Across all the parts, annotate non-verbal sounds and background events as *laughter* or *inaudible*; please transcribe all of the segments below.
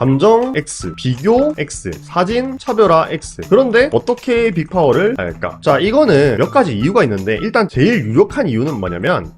감정 X, 비교 X, 사진 차별화 X. 그런데 어떻게 빅파워를 할까? 자, 이거는 몇 가지 이유가 있는데 일단 제일 유력한 이유는 뭐냐면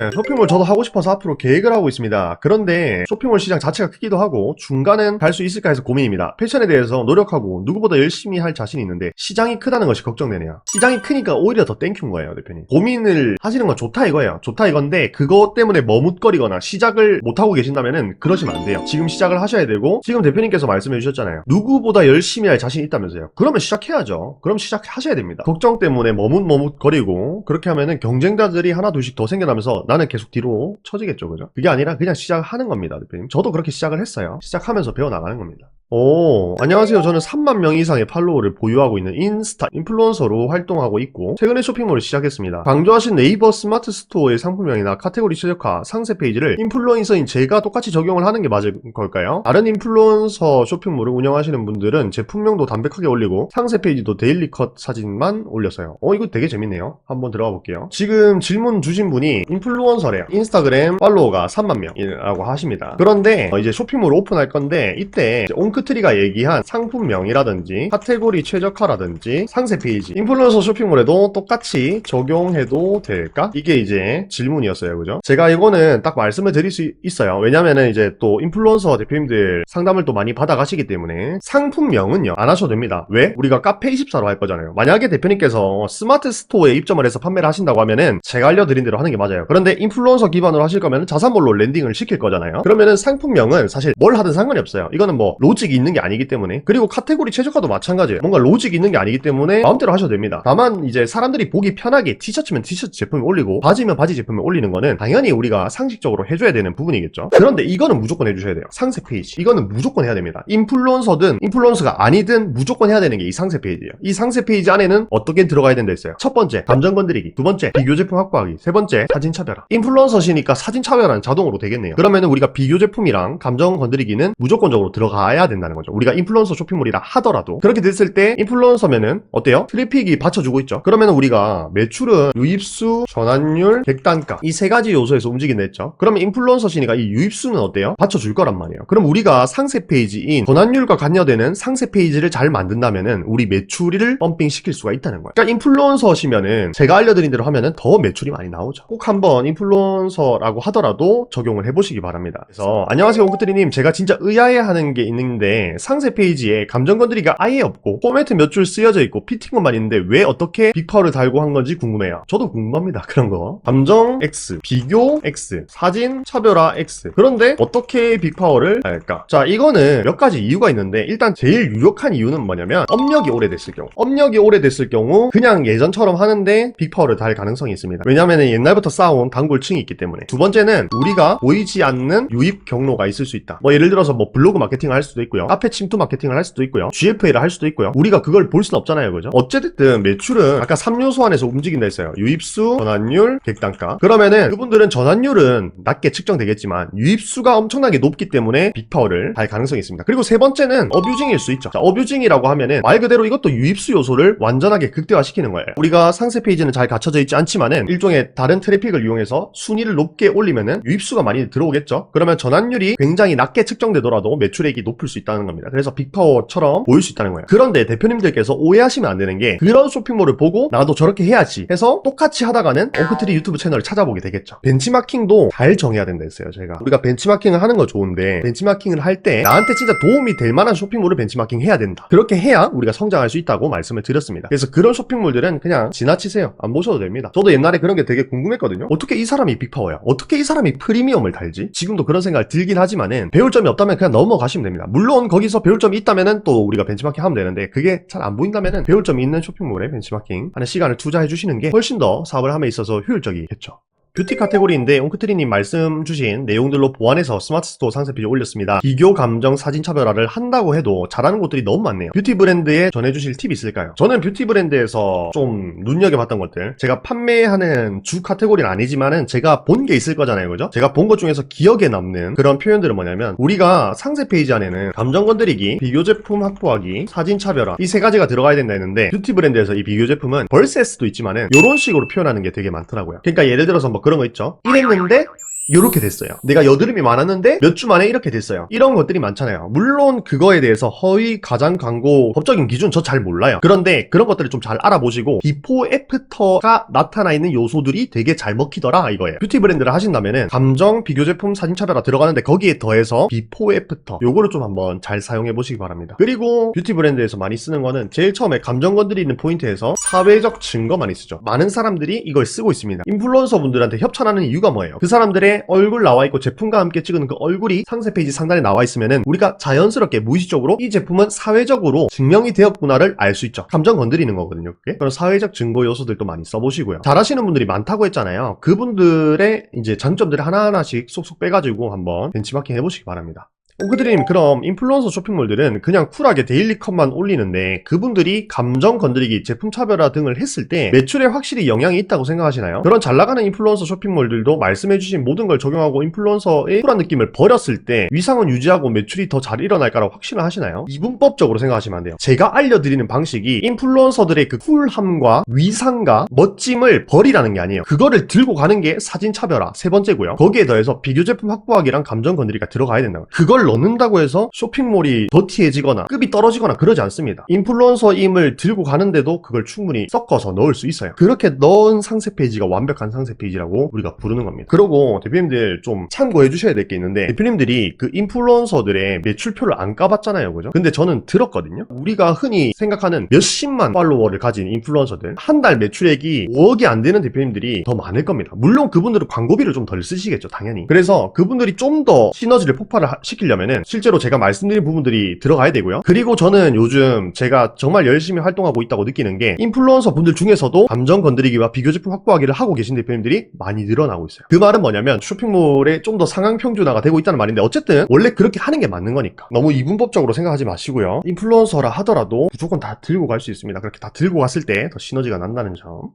네, 쇼핑몰 저도 하고 싶어서 앞으로 계획을 하고 있습니다. 그런데 쇼핑몰 시장 자체가 크기도 하고 중간은 갈수 있을까 해서 고민입니다. 패션에 대해서 노력하고 누구보다 열심히 할 자신이 있는데 시장이 크다는 것이 걱정되네요. 시장이 크니까 오히려 더 땡큐인 거예요, 대표님. 고민을 하시는 건 좋다 이거예요. 좋다 이건데 그것 때문에 머뭇거리거나 시작을 못하고 계신다면은 그러시면 안 돼요. 지금 시작을 하셔야 되고 지금 대표님께서 말씀해 주셨잖아요. 누구보다 열심히 할 자신이 있다면서요. 그러면 시작해야죠. 그럼 시작하셔야 됩니다. 걱정 때문에 머뭇머뭇거리고 그렇게 하면은 경쟁자들이 하나 둘씩 더 생겨나면서 나는 계속 뒤로 처지겠죠, 그죠? 그게 아니라 그냥 시작하는 겁니다, 대표님. 저도 그렇게 시작을 했어요. 시작하면서 배워나가는 겁니다. 오, 안녕하세요. 저는 3만 명 이상의 팔로워를 보유하고 있는 인스타 인플루언서로 활동하고 있고 최근에 쇼핑몰을 시작했습니다. 강조하신 네이버 스마트 스토어의 상품명이나 카테고리 최적화, 상세 페이지를 인플루언서인 제가 똑같이 적용을 하는 게 맞을 걸까요? 다른 인플루언서 쇼핑몰을 운영하시는 분들은 제품명도 담백하게 올리고 상세 페이지도 데일리 컷 사진만 올렸어요. 어, 이거 되게 재밌네요. 한번 들어가 볼게요. 지금 질문 주신 분이 인플루언서래요. 인스타그램 팔로워가 3만 명이라고 하십니다. 그런데 어, 이제 쇼핑몰 오픈할 건데 이때 이제 옹크트리가 얘기한 상품명이라든지 카테고리 최적화라든지 상세 페이지 인플루언서 쇼핑몰에도 똑같이 적용해도 될까? 이게 이제 질문이었어요. 그죠? 제가 이거는 딱 말씀을 드릴 수 있어요. 왜냐면은 이제 또 인플루언서 대표님들 상담을 또 많이 받아가시기 때문에 상품명은요 안 하셔도 됩니다. 왜? 우리가 카페24로 할 거잖아요. 만약에 대표님께서 스마트 스토어에 입점을 해서 판매를 하신다고 하면은 제가 알려드린 대로 하는 게 맞아요. 그런데 인플루언서 기반으로 하실 거면 자사몰로 랜딩을 시킬 거잖아요. 그러면은 상품명은 사실 뭘 하든 상관이 없어요. 이거는 뭐 로직 이 있는 게 아니기 때문에 그리고 카테고리 최저가도 마찬가지예요. 뭔가 로직이 있는 게 아니기 때문에 마음대로 하셔도 됩니다. 다만 이제 사람들이 보기 편하게 티셔츠면 티셔츠 제품을 올리고 바지면 바지 제품을 올리는 거는 당연히 우리가 상식적으로 해줘야 되는 부분이겠죠. 그런데 이거는 무조건 해주셔야 돼요. 상세 페이지. 이거는 무조건 해야 됩니다. 인플루언서든 인플루언서가 아니든 무조건 해야 되는 게 이 상세 페이지예요. 이 상세 페이지 안에는 어떻게 들어가야 된다 했어요. 첫 번째 감정 건드리기. 두 번째 비교 제품 확보하기. 세 번째 사진 차별화. 인플루언서시니까 사진 차별화는 자동으로 되겠네요. 그러면은 우리가 비교 제품이랑 감정 건드리기는 무조건적으로 들어가야 된다 는 거죠. 우리가 인플루언서 쇼핑몰이라 하더라도 그렇게 됐을 때 인플루언서면은 어때요? 트래픽이 받쳐주고 있죠. 그러면 우리가 매출은 유입수, 전환율, 객단가 이 세 가지 요소에서 움직인다 했죠. 그러면 인플루언서시니까 이 유입수는 어때요? 받쳐줄 거란 말이에요. 그럼 우리가 상세 페이지인 전환율과 관여되는 상세 페이지를 잘 만든다면은 우리 매출을 펌핑 시킬 수가 있다는 거예요. 그러니까 인플루언서시면은 제가 알려드린 대로 하면은 더 매출이 많이 나오죠. 꼭 한번 인플루언서라고 하더라도 적용을 해보시기 바랍니다. 그래서 안녕하세요 오크트리님 제가 진짜 의아해하는 게 있는데 상세 페이지에 감정 건드리기가 아예 없고 포매트 몇 줄 쓰여져 있고 피팅것만 있는데 왜 어떻게 빅파워를 달고 한 건지 궁금해요. 저도 궁금합니다. *laughs* 그런 거. 감정 X, 비교 X, 사진 차별화 X. 그런데 어떻게 빅파워를 할까? 자 이거는 몇 가지 이유가 있는데 일단 제일 유력한 이유는 뭐냐면 업력이 오래됐을 경우. 업력이 오래됐을 경우 그냥 예전처럼 하는데 빅파워를 달 가능성이 있습니다. 왜냐면 옛날부터 쌓아온 단골층이 있기 때문에. 두 번째는 우리가 보이지 않는 유입 경로가 있을 수 있다. 뭐 예를 들어서 뭐 블로그 마케팅을 할 수도 있고요. 카페 침투 마케팅을 할 수도 있고요. GFA를 할 수도 있고요. 우리가 그걸 볼 수는 없잖아요. 그죠? 어쨌든 매출은 아까 3요소 안에서 움직인다 했어요. 유입수, 전환율, 객단가. 그러면은 그분들은 전환율은 낮게 측정되겠지만 유입수가 엄청나게 높기 때문에 빅파워를 달 가능성이 있습니다. 그리고 세 번째는 어뷰징일 수 있죠. 자, 어뷰징이라고 하면은 말 그대로 이것도 유입수 요소를 완전하게 극대화시키는 거예요. 우리가 상세 페이지는 잘 갖춰져 있지 않지만은 일종의 다른 트래픽을 이용해서 순위를 높게 올리면은 유입수가 많이 들어오겠죠. 그러면 전환율이 굉장히 낮게 측정되더라도 매출액이 높을 수 있다 는 겁니다. 그래서 빅파워처럼 보일 수 있다는 거예요. 그런데 대표님들께서 오해하시면 안 되는 게 그런 쇼핑몰을 보고 나도 저렇게 해야지 해서 똑같이 하다가는 엉크트리 유튜브 채널을 찾아보게 되겠죠. 벤치마킹도 잘 정해야 된다 했어요. 제가 우리가 벤치마킹을 하는 거 좋은데 벤치마킹을 할 때 나한테 진짜 도움이 될 만한 쇼핑몰을 벤치마킹 해야 된다. 그렇게 해야 우리가 성장할 수 있다고 말씀을 드렸습니다. 그래서 그런 쇼핑몰들은 그냥 지나치세요. 안 보셔도 됩니다. 저도 옛날에 그런 게 되게 궁금했거든요. 어떻게 이 사람이 빅파워야? 어떻게 이 사람이 프리미엄을 달지? 지금도 그런 생각을 들긴 하지만은 배울 점이 없다면 그냥 넘어가시면 됩니다. 물론 거기서 배울 점이 있다면은 또 우리가 벤치마킹 하면 되는데 그게 잘 안 보인다면은 배울 점이 있는 쇼핑몰에 벤치마킹 하는 시간을 투자해 주시는 게 훨씬 더 사업을 함에 있어서 효율적이겠죠. 뷰티 카테고리인데 옹크트리님 말씀 주신 내용들로 보완해서 스마트 스토어 상세 페이지 올렸습니다. 비교 감정 사진 차별화를 한다고 해도 잘하는 곳들이 너무 많네요. 뷰티 브랜드에 전해주실 팁이 있을까요? 저는 뷰티 브랜드에서 좀 눈여겨봤던 것들 제가 판매하는 주 카테고리는 아니지만은 제가 본 게 있을 거잖아요. 그죠? 제가 본 것 중에서 기억에 남는 그런 표현들은 뭐냐면 우리가 상세 페이지 안에는 감정 건드리기, 비교 제품 확보하기, 사진 차별화 이 세 가지가 들어가야 된다 했는데 뷰티 브랜드에서 이 비교 제품은 벌세스도 있지만은 이런 식으로 표현하는 게 되게 많더라고요. 그러니까 예를 들어서 뭐 그런 거 있죠. 이랬는데 이렇게 됐어요. 내가 여드름이 많았는데 몇 주 만에 이렇게 됐어요. 이런 것들이 많잖아요. 물론 그거에 대해서 허위 가장 광고 법적인 기준 저 잘 몰라요. 그런데 그런 것들을 좀 잘 알아보시고 비포 애프터가 나타나 있는 요소들이 되게 잘 먹히더라 이거예요. 뷰티 브랜드를 하신다면은 감정 비교 제품 사진 차별화 들어가는데 거기에 더해서 비포 애프터 요거를 좀 한번 잘 사용해 보시기 바랍니다. 그리고 뷰티 브랜드에서 많이 쓰는 거는 제일 처음에 감정 건드리는 포인트에서 사회적 증거 많이 쓰죠. 많은 사람들이 이걸 쓰고 있습니다. 인플루언서 분들한테 협찬하는 이유가 뭐예요? 그 사람들의 얼굴 나와 있고 제품과 함께 찍은 그 얼굴이 상세 페이지 상단에 나와 있으면은 우리가 자연스럽게 무의식적으로 이 제품은 사회적으로 증명이 되었구나를 알 수 있죠. 감정 건드리는 거거든요. 그게. 그런 사회적 증거 요소들도 많이 써보시고요. 잘하시는 분들이 많다고 했잖아요. 그분들의 이제 장점들을 하나하나씩 쏙쏙 빼가지고 한번 벤치마킹 해보시기 바랍니다. 오그드림 그럼 인플루언서 쇼핑몰들은 그냥 쿨하게 데일리 컷만 올리는데 그분들이 감정 건드리기, 제품 차별화 등을 했을 때 매출에 확실히 영향이 있다고 생각하시나요? 그런 잘 나가는 인플루언서 쇼핑몰들도 말씀해주신 모든 걸 적용하고 인플루언서의 쿨한 느낌을 버렸을 때 위상은 유지하고 매출이 더 잘 일어날까라고 확신을 하시나요? 이분법적으로 생각하시면 안 돼요. 제가 알려드리는 방식이 인플루언서들의 그 쿨함과 위상과 멋짐을 버리라는 게 아니에요. 그거를 들고 가는 게 사진 차별화 세 번째고요. 거기에 더해서 비교 제품 확보하기랑 감정 건드리기가 들어가야 된다. 그걸 넣는다고 해서 쇼핑몰이 더티해지거나 급이 떨어지거나 그러지 않습니다. 인플루언서임을 들고 가는데도 그걸 충분히 섞어서 넣을 수 있어요. 그렇게 넣은 상세 페이지가 완벽한 상세 페이지라고 우리가 부르는 겁니다. 그리고 대표님들 좀 참고해 주셔야 될 게 있는데 대표님들이 그 인플루언서들의 매출표를 안 까봤잖아요. 그죠? 근데 저는 들었거든요. 우리가 흔히 생각하는 몇십만 팔로워를 가진 인플루언서들 한 달 매출액이 5억이 안 되는 대표님들이 더 많을 겁니다. 물론 그분들은 광고비를 좀 덜 쓰시겠죠. 당연히. 그래서 그분들이 좀 더 시너지를 폭발을 하- 시키려면 은 실제로 제가 말씀드린 부분들이 들어가야 되고요. 그리고 저는 요즘 제가 정말 열심히 활동하고 있다고 느끼는 게 인플루언서 분들 중에서도 감정 건드리기와 비교 제품 확보하기를 하고 계신 대표님들이 많이 늘어나고 있어요. 그 말은 뭐냐면 쇼핑몰에 좀더 상향 평준화가 되고 있다는 말인데 어쨌든 원래 그렇게 하는 게 맞는 거니까 너무 이분법적으로 생각하지 마시고요. 인플루언서라 하더라도 무조건 다 들고 갈 수 있습니다. 그렇게 다 들고 갔을 때 더 시너지가 난다는 점.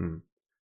음.